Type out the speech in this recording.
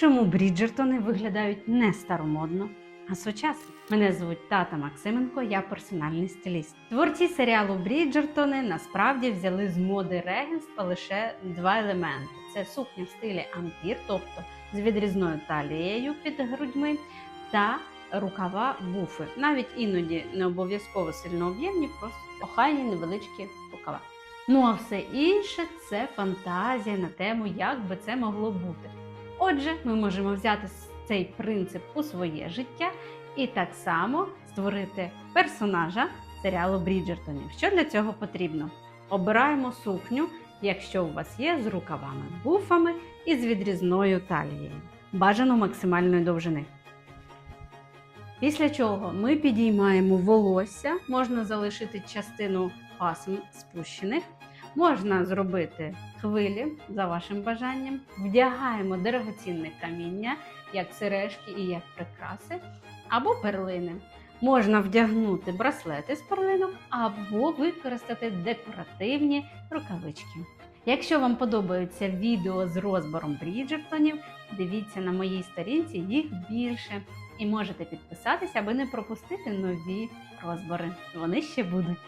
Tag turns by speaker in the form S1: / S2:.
S1: чому Бріджертони виглядають не старомодно, а сучасно. Мене звуть Тата Максименко, я персональний стиліст. Творці серіалу Бріджертони насправді взяли з моди регенства лише два елементи: це сукня в стилі ампір, тобто з відрізною талією під грудьми, та рукава буфи. Навіть іноді не обов'язково сильно об'ємні, просто охайні невеличкі рукава. Ну а все інше це фантазія на тему, як би це могло бути. Отже, ми можемо взяти цей принцип у своє життя і так само створити персонажа серіалу Бріджертонів. Що для цього потрібно? Обираємо сукню, якщо у вас є з рукавами, буфами і з відрізною талією. Бажано максимальної довжини. Після чого ми підіймаємо волосся, можна залишити частину пасм спущених, можна зробити хвилі за вашим бажанням, вдягаємо дорогоцінне каміння, як сережки і як прикраси, або перлини. Можна вдягнути браслети з перлинок або використати декоративні рукавички. Якщо вам подобаються відео з розбором Бріджертонів, дивіться на моїй сторінці, їх більше. І можете підписатися, аби не пропустити нові розбори. Вони ще будуть.